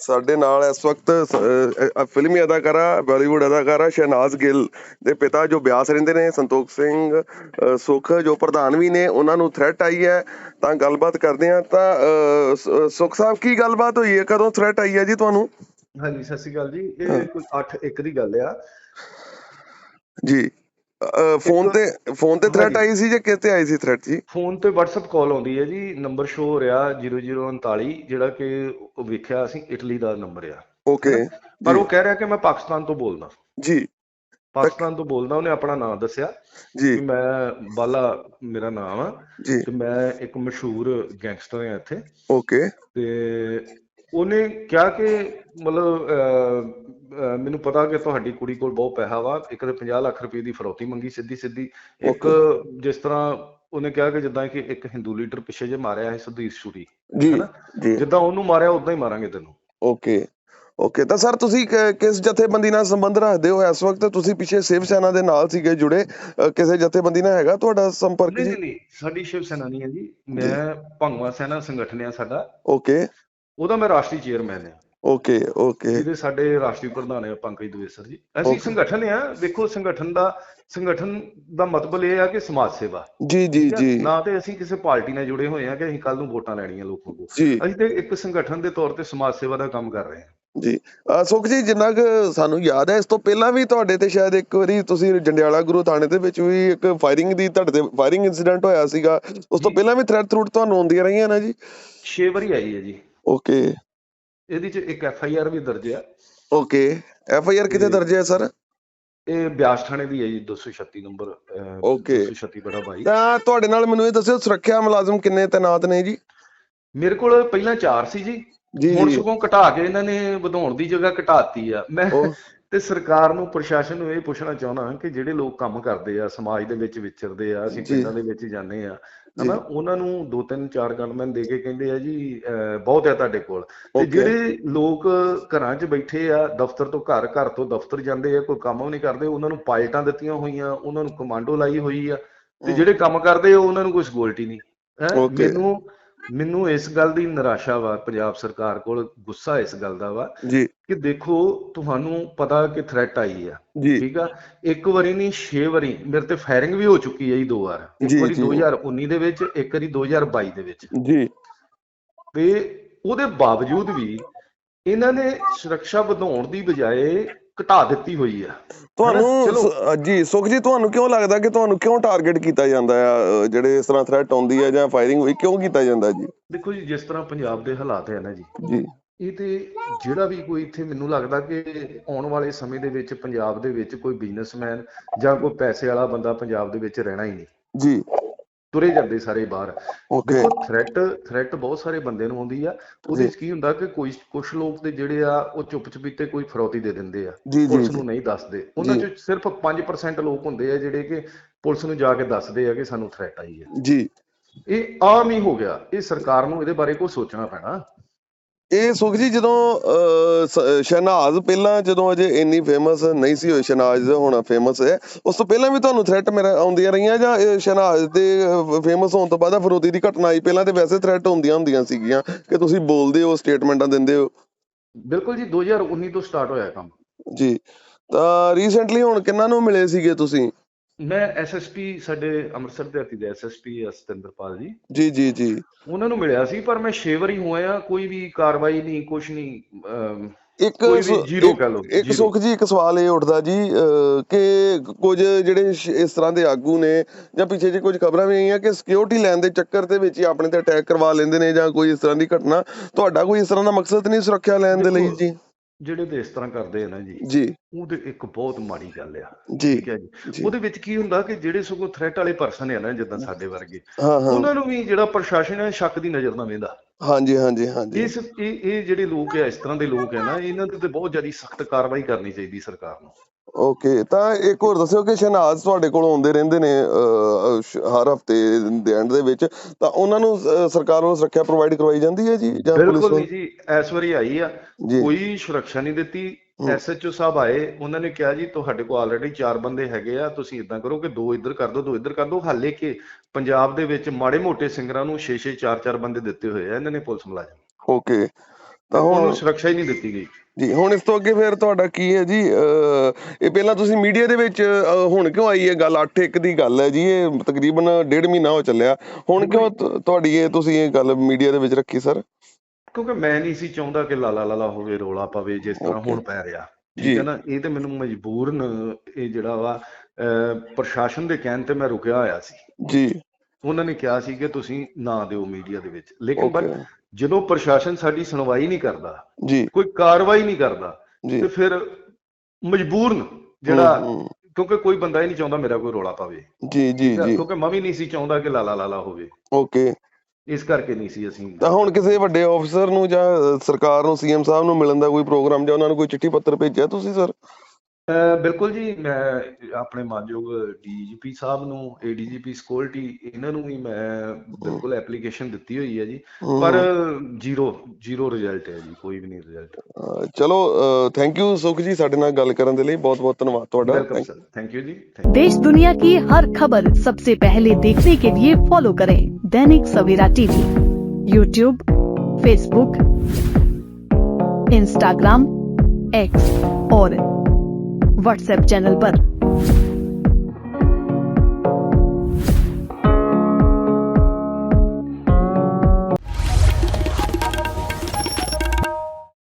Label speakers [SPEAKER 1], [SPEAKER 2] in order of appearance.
[SPEAKER 1] ਸਾਡੇ ਨਾਲ ਇਸ ਵਕਤ ਫਿਲਮੀ ਅਦਾਕਾਰਾ ਬਾਲੀਵੁੱਡ ਅਦਾਕਾਰਾ ਸ਼ਹਿਨਾਜ਼ ਗਿੱਲ ਦੇ ਪਿਤਾ ਜੋ ਬਿਆਸ ਰਹਿੰਦੇ ਨੇ ਸੰਤੋਖ ਸਿੰਘ ਸੁਖ ਜੋ ਪ੍ਰਧਾਨ ਵੀ ਨੇ ਉਹਨਾਂ ਨੂੰ ਥ੍ਰੈਟ ਆਈ ਹੈ। ਤਾਂ ਗੱਲਬਾਤ ਕਰਦੇ ਹਾਂ ਤਾਂ ਸੁਖ ਸਾਹਿਬ ਕੀ ਗੱਲਬਾਤ ਹੋਈ ਹੈ? ਕਦੋਂ ਥ੍ਰੈਟ ਆਈ ਹੈ ਜੀ ਤੁਹਾਨੂੰ?
[SPEAKER 2] ਹਾਂਜੀ ਸਤਿ ਸ਼੍ਰੀ ਅਕਾਲ ਜੀ। ਇਹ ਕੋਈ 8 1 ਦੀ ਗੱਲ ਆ।
[SPEAKER 1] ਜੀ। ਫੋਨ ਤੇ ਫੋਨ ਤੇ ਥ੍ਰੈਟ। ਆਈ ਸੀ ਜਾਂ ਕਿਤੇ ਆਈ ਸੀ ਥ੍ਰੈਟ ਜੀ?
[SPEAKER 2] ਫੋਨ ਤੇ WhatsApp ਕਾਲ ਆਉਂਦੀ ਹੈ ਜੀ ਨੰਬਰ ਸ਼ੋ ਹੋ ਰਿਹਾ 0039 ਜਿਹੜਾ ਕਿ ਉਹ ਵੇਖਿਆ ਅਸੀਂ ਇਟਲੀ ਦਾ ਨੰਬਰ ਆ।
[SPEAKER 1] ਓਕੇ
[SPEAKER 2] ਪਰ ਉਹ ਕਹਿ ਰਿਹਾ ਕਿ ਮੈਂ ਪਾਕਿਸਤਾਨ ਤੋਂ ਬੋਲਦਾ।
[SPEAKER 1] ਜੀ।
[SPEAKER 2] ਪਾਕਿਸਤਾਨ ਤੋਂ ਬੋਲਦਾ ਉਹਨੇ ਆਪਣਾ ਨਾਮ ਦੱਸਿਆ
[SPEAKER 1] ਜੀ।
[SPEAKER 2] ਕਿ ਮੈਂ ਬਾਲਾ ਮੇਰਾ ਨਾਮ ਆ
[SPEAKER 1] ਜੀ।
[SPEAKER 2] ਤੇ ਮੈਂ ਇੱਕ ਮਸ਼ਹੂਰ ਗੈਂਗਸਟਰ ਹਾਂ ਇੱਥੇ।
[SPEAKER 1] ਓਕੇ
[SPEAKER 2] ਤੇ ਉਹਨੇ ਕਿਹਾ ਕਿ ਮਤਲਬ ਮੈਨੂੰ ਪਤਾ ਕਿ ਤੁਹਾਡੀ ਕੁੜੀ ਕੋਲ ਬਹੁਤ ਪੈਸਾ ਵਾ ਇੱਕ ਤੇ 50 ਲੱਖ ਰੁਪਏ ਦੀ ਫਰੌਤੀ ਮੰਗੀ ਸਿੱਧੀ ਸਿੱਧੀ। ਇੱਕ ਜਿਸ ਤਰ੍ਹਾਂ ਉਹਨੇ ਕਿਹਾ ਕਿ ਜਿੱਦਾਂ ਕਿ ਇੱਕ ਹਿੰਦੂ ਲੀਡਰ ਪਿੱਛੇ ਜੇ ਮਾਰਿਆ ਹੈ ਸੁਦੀਪ ਸ਼ੂਰੀ
[SPEAKER 1] ਜੀ
[SPEAKER 2] ਜਿੱਦਾਂ ਉਹਨੂੰ ਮਾਰਿਆ ਉਦਾਂ ਹੀ ਮਾਰਾਂਗੇ ਤੈਨੂੰ।
[SPEAKER 1] ਓਕੇ ਓਕੇ ਤਾਂ ਸਰ ਤੁਸੀਂ ਕਿਸ ਜਥੇਬੰਦੀ ਨਾਲ ਸੰਬੰਧ ਰੱਖਦੇ ਹੋ? ਇਸ ਵਕਤ ਤੁਸੀਂ ਪਿੱਛੇ ਸ਼ਿਵ ਸੈਨਾ ਦੇ ਨਾਲ ਸੀਗੇ ਜੁੜੇ ਕਿਸੇ ਜਥੇਬੰਦੀ ਨਾਲ ਹੈਗਾ ਤੁਹਾਡਾ ਸੰਪਰਕ ਜੀ?
[SPEAKER 2] ਨਹੀਂ ਸਾਡੀ ਸ਼ਿਵ ਸੈਨਾ ਨਹੀਂ ਹੈ ਜੀ। ਮੈਂ ਭੰਗਵਾ ਸੈਨਾ ਸੰਗਠਨ ਆ ਸਾਡਾ।
[SPEAKER 1] ਓਕੇ
[SPEAKER 2] ਉਹਦਾ ਮੈਂ ਰਾਸ਼ਟਰੀ ਚੇਅਰਮੈਨ ਆ
[SPEAKER 1] ਓਕੇ ਓਕੇ
[SPEAKER 2] ਜਿਹਦੇ ਸਾਡੇ ਰਾਸ਼ਟਰੀ ਪ੍ਰਧਾਨ ਹੈ ਪੰਕਜ ਦਵੇਸਰ ਜੀ। ਅਸੀਂ. ਸੰਗਠਨ ਆ ਦੇਖੋ ਸੰਗਠਨ ਦਾ ਸੰਗਠਨ ਦਾ ਮਤਲਬ ਇਹ ਆ ਕਿ ਸਮਾਜ ਸੇਵਾ।
[SPEAKER 1] ਜੀ ਜੀ? ਜੀ।
[SPEAKER 2] ਨਾ ਤੇ ਅਸੀਂ ਕਿਸੇ ਪਾਰਟੀ ਨਾਲ ਜੁੜੇ ਹੋਏ ਆ ਕਿ ਅਸੀਂ ਕੱਲ ਨੂੰ ਵੋਟਾਂ ਲੈਣੀਆਂ ਲੋਕਾਂ ਕੋਲ। ਅਸੀਂ ਤੇ ਇੱਕ ਸੰਗਠਨ ਦੇ ਤੌਰ ਤੇ ਸਮਾਜ ਸੇਵਾ ਦਾ ਕੰਮ ਕਰ ਰਹੇ ਹਾਂ।
[SPEAKER 1] ਜੀ। ਸੁਖ ਜੀ ਜਿੰਨਾ ਕੁ ਸਾਨੂੰ ਯਾਦ ਹੈ ਇਸ ਤੋਂ ਪਹਿਲਾਂ ਵੀ ਤੁਹਾਡੇ ਤੇ ਸ਼ਾਇਦ ਇੱਕ ਵਾਰੀ ਤੁਸੀਂ ਜੰਡਿਆਲਾ ਗੁਰੂ ਥਾਣੇ ਦੇ ਵਿੱਚ ਵੀ ਇੱਕ ਫਾਇਰਿੰਗ ਦੀ ਤੁਹਾਡੇ ਤੇ ਫਾਇਰਿੰਗ ਇਨਸੀਡੈਂਟ ਹੋਇਆ ਸੀਗਾ। ਉਸ ਤੋਂ। ਪਹਿਲਾਂ ਵੀ ਥ੍ਰੈਟ ਥਰੂਟ ਤੁਹਾਨੂੰ ਆਉਂਦੀਆਂ ਰਹੀਆਂ ਨਾ ਜੀ?
[SPEAKER 2] 6 ਵਾਰੀ ਆਈ ਹੈ ਜੀ।
[SPEAKER 1] ਓਕੇ
[SPEAKER 2] ਇਹਦੇ ਚ ਇੱਕ ਐਫ ਆਈ ਆਰ ਵੀ ਦਰਜ ਆ।
[SPEAKER 1] ਓਕੇ ਐਫ ਆਈ ਆਰ ਕਿਤੇ ਦਰਜ ਹੈ ਸਰ?
[SPEAKER 2] ਇਹ ਬਿਆਸ ਥਾਣੇ ਦੀ ਹੈ ਜੀ 236 ਨੰਬਰ
[SPEAKER 1] Okay.
[SPEAKER 2] 236 ਬੜਾ ਬਾਈ।
[SPEAKER 1] ਤਾਂ ਤੁਹਾਡੇ ਨਾਲ ਮੈਨੂੰ ਇਹ ਦੱਸਿਓ ਸੁਰੱਖਿਆ ਮੁਲਾਜ਼ਮ ਕਿੰਨੇ ਤੈਨਾਤ ਨੇ ਜੀ?
[SPEAKER 2] ਮੇਰੇ ਕੋਲ ਪਹਿਲਾਂ 4 ਸੀ ਜੀ। ਹੁਣ ਸਗੋਂ ਘਟਾ ਕੇ ਇਹਨਾਂ ਨੇ ਵਧਾਉਣ ਦੀ ਜਗ੍ਹਾ ਘਟਾਤੀ ਆ। ਮੈਂ ਤੇ ਸਰਕਾਰ ਨੂੰ ਪ੍ਰਸ਼ਾਸਨ ਨੂੰ ਇਹ ਪੁੱਛਣਾ ਚਾਹੁੰਦਾ ਕਿ ਜਿਹੜੇ ਲੋਕ ਕੰਮ ਕਰਦੇ ਆ ਸਮਾਜ ਦੇ ਵਿੱਚ ਵਿਚਰਦੇ ਆ ਅਸੀਂ। ਪਿੰਡਾਂ ਦੇ ਵਿੱਚ ਜਾਂਦੇ ਆ। ਹਨਾ ਉਹਨਾਂ ਨੂੰ ਦੋ ਤਿੰਨ ਚਾਰ ਗਨਮੈਨ ਦੇ ਕੇ ਕਹਿੰਦੇ ਆ ਜੀ ਬਹੁਤ ਆ ਤੁਹਾਡੇ ਕੋਲ ਤੇ. ਜਿਹੜੇ ਲੋਕ ਘਰਾਂ 'ਚ ਬੈਠੇ ਆ ਦਫ਼ਤਰ ਤੋਂ ਘਰ ਘਰ ਤੋਂ ਦਫ਼ਤਰ ਜਾਂਦੇ ਆ ਕੋਈ ਕੰਮ ਵੀ ਨਹੀਂ ਕਰਦੇ ਉਹਨਾਂ ਨੂੰ ਪਾਇਲਟਾਂ ਦਿੱਤੀਆਂ ਹੋਈਆਂ ਉਹਨਾਂ ਨੂੰ ਕਮਾਂਡੋ ਲਾਈ ਹੋਈ ਆ ਤੇ। ਜਿਹੜੇ ਕੰਮ ਕਰਦੇ ਆ ਉਹਨਾਂ ਨੂੰ ਕੋਈ ਸਕਿਉਰਟੀ ਨਹੀਂ ਹੈ. ਮੈਨੂੰ ਮੈਨੂੰ ਇਸ ਗੱਲ ਦੀ ਨਿਰਾਸ਼ਾ ਵਾ ਪੰਜਾਬ ਸਰਕਾਰ ਕੋਲ ਗੁੱਸਾ ਇਸ ਗੱਲ ਦਾ ਵਾ
[SPEAKER 1] ਜੀ।
[SPEAKER 2] ਕਿ ਦੇਖੋ ਤੁਹਾਨੂੰ ਪਤਾ ਕਿ ਥ੍ਰੈਟ ਆਈ ਆ ਠੀਕ ਆ? ਇੱਕ ਵਾਰੀ ਨਹੀਂ 6 ਵਾਰੀ ਮੇਰੇ ਤੇ ਫਾਇਰਿੰਗ ਵੀ ਹੋ ਚੁੱਕੀ ਹੈ ਜੀ ਦੋ ਵਾਰ। ਇੱਕ ਵਾਰੀ
[SPEAKER 1] ਜੀ।
[SPEAKER 2] 2019 ਦੇ ਵਿੱਚ ਇੱਕ ਵਾਰੀ 2022 ਦੇ ਵਿੱਚ।
[SPEAKER 1] ਜੀ।
[SPEAKER 2] ਤੇ ਉਹਦੇ ਬਾਵਜੂਦ ਵੀ ਇਹਨਾਂ ਨੇ ਸੁਰੱਖਿਆ ਵਧਾਉਣ ਦੀ ਬਜਾਏ ਘਟਾ ਦਿੱਤੀ ਹੋਈ ਆ।
[SPEAKER 1] ਤੁਹਾਨੂੰ ਜੀ ਸੁਖ ਜੀ ਤੁਹਾਨੂੰ ਕਿਉਂ ਲੱਗਦਾ ਕਿ ਤੁਹਾਨੂੰ ਕਿਉਂ ਟਾਰਗੇਟ ਕੀਤਾ ਜਾਂਦਾ ਆ? ਜਿਹੜੇ ਇਸ ਤਰ੍ਹਾਂ ਥ੍ਰੈਟ ਆਉਂਦੀ ਹੈ ਜਾਂ ਫਾਇਰਿੰਗ ਹੋਈ ਕਿਉਂ ਕੀਤਾ ਜਾਂਦਾ ਜੀ?
[SPEAKER 2] ਦੇਖੋ ਜੀ ਜਿਸ ਤਰ੍ਹਾਂ ਪੰਜਾਬ ਦੇ ਹਾਲਾਤ ਹੈ ਨਾ ਜੀ।
[SPEAKER 1] ਜੀ।
[SPEAKER 2] ਇਹ ਤੇ ਜਿਹੜਾ ਵੀ ਕੋਈ ਇੱਥੇ ਮੈਨੂੰ ਲੱਗਦਾ ਕਿ ਆਉਣ ਵਾਲੇ ਸਮੇਂ ਦੇ ਵਿੱਚ ਪੰਜਾਬ ਦੇ ਵਿੱਚ ਕੋਈ ਬਿਜ਼ਨਸਮੈਨ ਜਾਂ ਕੋਈ ਪੈਸੇ ਵਾਲਾ ਬੰਦਾ ਪੰਜਾਬ ਦੇ ਵਿੱਚ ਰਹਿਣਾ ਹੀ ਨਹੀਂ।
[SPEAKER 1] ਜੀ।
[SPEAKER 2] ਤੁਰੇ ਜਾਂਦੇ ਸਾਰੇ ਬਾਹਰ। ਦੇਖੋ ਥ੍ਰੈਟ ਥ੍ਰੈਟ ਬਹੁਤ ਸਾਰੇ ਬੰਦੇ ਨੂੰ ਆਉਂਦੀ ਆ। ਉਹਦੇ ਵਿੱਚ ਕੀ ਹੁੰਦਾ ਕਿ ਕੋਈ ਕੁਝ ਲੋਕ ਤੇ ਜਿਹੜੇ ਆ ਉਹ ਚੁੱਪ ਚੁਪੀਤੇ ਕੋਈ ਫਰੌਤੀ ਦੇ ਦਿੰਦੇ ਆ। ਪੁਲਿਸ ਨੂੰ ਨਹੀਂ ਦੱਸਦੇ। ਉਹਨਾਂ। ਚੋਂ ਸਿਰਫ 5% ਲੋਕ ਹੁੰਦੇ ਆ ਜਿਹੜੇ ਕਿ ਪੁਲਿਸ ਨੂੰ ਜਾ ਕੇ ਦੱਸਦੇ ਆ ਕਿ ਸਾਨੂੰ ਥ੍ਰੈਟ ਆਈ ਹੈ
[SPEAKER 1] ਜੀ।
[SPEAKER 2] ਇਹ ਆਮ ਹੀ ਹੋ ਗਿਆ। ਇਹ ਸਰਕਾਰ ਨੂੰ ਇਹਦੇ ਬਾਰੇ ਕੁਝ ਸੋਚਣਾ ਪੈਣਾ।
[SPEAKER 1] ਇਹ ਸੁਖ ਜੀ ਜਦੋਂ ਸ਼ਹਿਨਾਜ਼ ਪਹਿਲਾਂ ਜਦੋਂ ਅਜੇ ਇੰਨੀ ਫੇਮਸ ਨਹੀਂ ਸੀ ਹੋਈ ਸ਼ਹਿਨਾਜ਼ ਹੁਣ ਫੇਮਸ ਹੈ ਉਸ ਤੋਂ ਪਹਿਲਾਂ ਵੀ ਤੁਹਾਨੂੰ ਥ੍ਰੈਟ ਮੇਰਾ ਆਉਂਦੀਆਂ ਰਹੀਆਂ ਜਾਂ ਸ਼ਹਿਨਾਜ਼ ਦੇ ਫੇਮਸ ਹੋਣ ਤੋਂ ਬਾਅਦ ਫਰੋਤੀ ਦੀ ਘਟਨਾ ਆਈ? ਪਹਿਲਾਂ ਤੇ ਵੈਸੇ ਥ੍ਰੈਟ ਹੁੰਦੀਆਂ ਹੁੰਦੀਆਂ ਸੀਗੀਆਂ ਕਿ ਤੁਸੀਂ ਬੋਲਦੇ ਹੋ ਸਟੇਟਮੈਂਟਾਂ ਦਿੰਦੇ ਹੋ।
[SPEAKER 2] ਬਿਲਕੁਲ ਜੀ 2019 ਤੋਂ ਸਟਾਰਟ ਹੋਇਆ ਕੰਮ।
[SPEAKER 1] ਜੀ ਤਾਂ ਰੀਸੈਂਟਲੀ ਹੁਣ ਕਿੰਨਾਂ ਨੂੰ ਮਿਲੇ ਸੀਗੇ ਤੁਸੀਂ?
[SPEAKER 2] ਮੈਂ ਐਸਐਸਪੀ ਸਾਡੇ ਅੰਮ੍ਰਿਤਸਰ ਦੇ ਹੱਤੀ ਦੇ ਐਸਐਸਪੀ ਸਤਿੰਦਰਪਾਲ ਜੀ।
[SPEAKER 1] ਜੀ ਜੀ ਜੀ।
[SPEAKER 2] ਉਹਨਾਂ ਨੂੰ ਮਿਲਿਆ ਸੀ ਪਰ ਮੈਂ 6 ਵਾਰੀ ਹੋਇਆ ਕੋਈ ਵੀ ਕਾਰਵਾਈ ਨਹੀਂ ਕੁਝ ਨਹੀਂ
[SPEAKER 1] ਇੱਕ ਇੱਕ-
[SPEAKER 2] ਕਹਿ ਲਓ,
[SPEAKER 1] ਇੱਕ। ਸੁਖ ਜੀ ਇੱਕ ਸਵਾਲ ਇਹ ਉੱਠਦਾ ਜੀ ਕਿ ਕੁਝ ਜਿਹੜੇ ਇਸ ਤਰ੍ਹਾਂ ਦੇ ਆਗੂ ਨੇ ਜਾਂ ਪਿੱਛੇ ਜੇ ਕੁਝ ਖਬਰਾਂ ਵੀ ਆਈਆਂ ਕਿ ਸਿਕਿਉਰਿਟੀ ਲੈਣ ਦੇ ਚੱਕਰ ਦੇ ਵਿੱਚ ਹੀ ਆਪਣੇ ਤੇ ਅਟੈਕ ਕਰਵਾ ਲੈਂਦੇ ਨੇ ਜਾਂ ਕੋਈ ਇਸ ਤਰ੍ਹਾਂ ਦੀ ਘਟਨਾ ਤੁਹਾਡਾ ਕੋਈ ਇਸ ਤਰ੍ਹਾਂ ਦਾ ਮਕਸਦ ਨਹੀਂ ਸੁਰੱਖਿਆ ਲੈਣ ਦੇ ਲਈ ਜੀ?
[SPEAKER 2] ਜਿਹੜੇ ਤੇ ਇਸ ਤਰ੍ਹਾਂ ਕਰਦੇ ਆ ਨਾ ਜੀ
[SPEAKER 1] ਜੀ।
[SPEAKER 2] ਉਹਦੇ ਇੱਕ ਬਹੁਤ ਮਾੜੀ ਗੱਲ ਆ ਠੀਕ ਹੈ ਜੀ। ਉਹਦੇ ਵਿੱਚ ਕੀ ਹੁੰਦਾ ਕਿ ਜਿਹੜੇ ਸਗੋਂ ਥ੍ਰੈਟ ਵਾਲੇ ਪਰਸਨ ਆ ਨਾ ਜਿੱਦਾਂ ਸਾਡੇ ਵਰਗੇ ਉਹਨਾਂ ਨੂੰ ਵੀ ਜਿਹੜਾ ਪ੍ਰਸ਼ਾਸਨ ਹੈ ਸ਼ੱਕ ਦੀ ਨਜ਼ਰ ਨਾਲ ਵੇਂਦਾ
[SPEAKER 1] ਹਾਂਜੀ ਹਾਂਜੀ ਹਾਂਜੀ।
[SPEAKER 2] ਇਸ ਇਹ ਇਹ ਜਿਹੜੇ ਲੋਕ ਆ ਇਸ ਤਰ੍ਹਾਂ ਦੇ ਲੋਕ ਆ ਨਾ ਇਹਨਾਂ ਦੇ ਤੇ ਬਹੁਤ ਜ਼ਿਆਦਾ ਸਖਤ ਕਾਰਵਾਈ ਕਰਨੀ ਚਾਹੀਦੀ ਸਰਕਾਰ ਨੂੰ।
[SPEAKER 1] ਓਕੇ ਤਾਂ ਇੱਕ ਹੋਰ ਦੱਸਿਓ ਕਿ ਸ਼ਹਿਨਾਜ਼ ਤੁਹਾਡੇ ਕੋਲ ਆਉਂਦੇ ਰਹਿੰਦੇ ਨੇ ਹਰ ਹਫ਼ਤੇ ਦੇ ਐਂਡ ਦੇ ਵਿੱਚ ਤਾਂ ਉਹਨਾਂ ਨੂੰ ਸਰਕਾਰ ਵੱਲੋਂ ਸੁਰੱਖਿਆ ਪ੍ਰੋਵਾਈਡ ਕਰਵਾਈ ਜਾਂਦੀ ਹੈ ਜੀ ਜਾਂ ਪੁਲਿਸ
[SPEAKER 2] ਬਿਲਕੁਲ ਨਹੀਂ ਜੀ ਇਸ ਵਾਰੀ ਆਈ ਆ। ਕੋਈ ਸੁਰੱਖਿਆ ਨਹੀਂ ਦਿੱਤੀ। ਐਸਐਚਓ ਸਾਹਿਬ ਆਏ ਉਹਨਾਂ ਨੇ ਕਿਹਾ ਜੀ ਤੁਹਾਡੇ ਕੋਲ ਆਲਰੇਡੀ ਚਾਰ ਬੰਦੇ ਹੈਗੇ ਆ ਤੁਸੀਂ ਇਦਾਂ ਕਰੋ ਕਿ ਦੋ ਇੱਧਰ ਕਰ ਦਿਓ ਦੋ ਇੱਧਰ ਕਰ ਦਿਓ ਹਾਲੇ ਕਿ ਪੰਜਾਬ ਦੇ ਵਿੱਚ ਮਾੜੇ ਮੋਟੇ ਸਿੰਗਰਾਂ ਨੂੰ 6-6 4-4 ਬੰਦੇ ਦਿੱਤੇ ਹੋਏ ਆ ਇਹਨਾਂ ਨੇ ਪੁਲਿਸ ਮੁਲਾਜ਼ਮ।
[SPEAKER 1] ਓਕੇ ਤਾਂ ਹੁਣ
[SPEAKER 2] ਉਹਨੂੰ ਸੁਰੱਖਿਆ ਹੀ ਨਹੀਂ ਦਿੱਤੀ ਗਈ।
[SPEAKER 1] ਜੀ ਹੁਣ ਇਸ ਤੋਂ ਅੱਗੇ ਫਿਰ ਤੁਹਾਡਾ ਕੀ ਹੈ ਜੀ? ਅਹ, ਇਹ ਪਹਿਲਾਂ ਤੁਸੀਂ ਮੀਡੀਆ ਦੇ ਵਿੱਚ ਅਹ, ਹੁਣ ਕਿਉਂ ਆਈ ਇਹ ਗੱਲ? 8-1 ਦੀ ਗੱਲ ਹੈ ਜੀ ਇਹ ਤਕਰੀਬਨ ਡੇਢ ਮਹੀਨਾ ਹੋ ਚੱਲਿਆ। ਹੁਣ ਕਿਉਂ ਤ- ਤੁਹਾਡੀ ਇਹ ਤੁਸੀਂ ਇਹ ਗੱਲ ਮੀਡੀਆ ਦੇ ਵਿੱਚ ਰੱਖੀ ਸਰ?
[SPEAKER 2] ਕਿਉਂਕਿ ਮੈਂ ਨਹੀਂ ਸੀ ਚਾਹੁੰਦਾ ਕਿ ਲਾਲਾ ਲਾਲਾ ਹੋਵੇ ਰੋਲਾ ਪਵੇ ਜਿਸ ਤਰ੍ਹਾਂ
[SPEAKER 1] Okay.
[SPEAKER 2] ਹੁਣ ਪੈ ਰਿਹਾ। ਠੀਕ ਹੈ ਨਾ? ਇਹ ਤੇ ਮੈਨੂੰ ਮਜਬੂਰਨ ਇਹ ਜਿਹੜਾ ਵਾ ਅਹ, ਪ੍ਰਸ਼ਾਸਨ ਦੇ ਕਹਿਣ ਤੇ ਮੈਂ ਰੁਕਿਆ ਹੋਇਆ ਸੀ।
[SPEAKER 1] ਜੀ।
[SPEAKER 2] ਉਹਨਾਂ ਨੇ ਕਿਹਾ ਸੀ ਕਿ ਤੁਸੀਂ ਨਾ ਦਿਓ ਮੀਡੀਆ ਦੇ ਵਿੱਚ। ਲੇਕਿਨ
[SPEAKER 1] ਓਕੇ।
[SPEAKER 2] but ਜਦੋਂ ਪ੍ਰਸ਼ਾਸਨ ਸਾਡੀ ਸੁਣਵਾਈ ਨਹੀਂ ਕਰਦਾ
[SPEAKER 1] ਜੀ।
[SPEAKER 2] ਕੋਈ ਕਾਰਵਾਈ ਨਹੀਂ ਕਰਦਾ ਤੇ ਫਿਰ ਮਜਬੂਰਨ ਜਿਹੜਾ। ਕਿਉਂਕਿ ਕੋਈ ਬੰਦਾ ਹੀ ਨਹੀਂ ਚਾਹੁੰਦਾ ਮੇਰਾ ਕੋਈ ਰੋਲਾ ਪਵੇ।
[SPEAKER 1] ਜੀ ਜੀ ਜੀ।
[SPEAKER 2] ਕਿਉਂਕਿ ਮੈਂ ਵੀ ਨਹੀਂ ਸੀ ਚਾਹੁੰਦਾ ਕਿ ਲਾਲਾ ਲਾਲਾ ਹੋਵੇ।
[SPEAKER 1] ਓਕੇ।
[SPEAKER 2] ਇਸ ਕਰਕੇ ਨਹੀਂ ਸੀ ਅਸੀਂ।
[SPEAKER 1] ਤਾਂ ਹੁਣ ਕਿਸੇ ਵੱਡੇ ਅਫਸਰ ਨੂੰ ਜਾਂ ਸਰਕਾਰ ਨੂੰ ਸੀਐਮ ਸਾਹਿਬ ਨੂੰ ਮਿਲਣ ਦਾ ਕੋਈ ਪ੍ਰੋਗਰਾਮ ਜਾਂ ਉਹਨਾਂ ਨੂੰ ਕੋਈ ਚਿੱਠੀ ਪੱਤਰ ਭੇਜਿਆ ਤੁਸੀਂ ਸਰ
[SPEAKER 2] ਬਿਲਕੁਲ ਜੀ ਮੈਂ ਆਪਣੇ ਮਾਨਯੋਗ ਡੀਜੀਪੀ ਸਾਹਿਬ ਨੂੰ ਏਡੀਜੀਪੀ ਸਿਕਿਉਰਿਟੀ ਇਹਨਾਂ ਨੂੰ ਵੀ ਮੈਂ ਬਿਲਕੁਲ ਐਪਲੀਕੇਸ਼ਨ ਦਿੱਤੀ ਹੋਈ ਹੈ ਜੀ ਪਰ ਜ਼ੀਰੋ ਜ਼ੀਰੋ ਰਿਜ਼ਲਟ ਹੈ ਜੀ ਕੋਈ ਵੀ ਨਹੀਂ ਰਿਜ਼ਲਟ
[SPEAKER 1] ਅਹ, ਚਲੋ ਥੈਂਕ ਯੂ ਸੁਖ ਜੀ ਸਾਡੇ ਨਾਲ ਗੱਲ ਕਰਨ ਦੇ ਲਈ ਬਹੁਤ ਬਹੁਤ ਧੰਨਵਾਦ ਤੁਹਾਡਾ
[SPEAKER 2] ਵੈਲਕਮ ਸਰ ਥੈਂਕ ਯੂ ਜੀ thank you.
[SPEAKER 3] देश दुनिया की हर खबर सबसे पहले देखने के लिए फॉलो करें Dainik Savera TV YouTube Facebook Instagram X और व्हाट्सएप चैनल पर।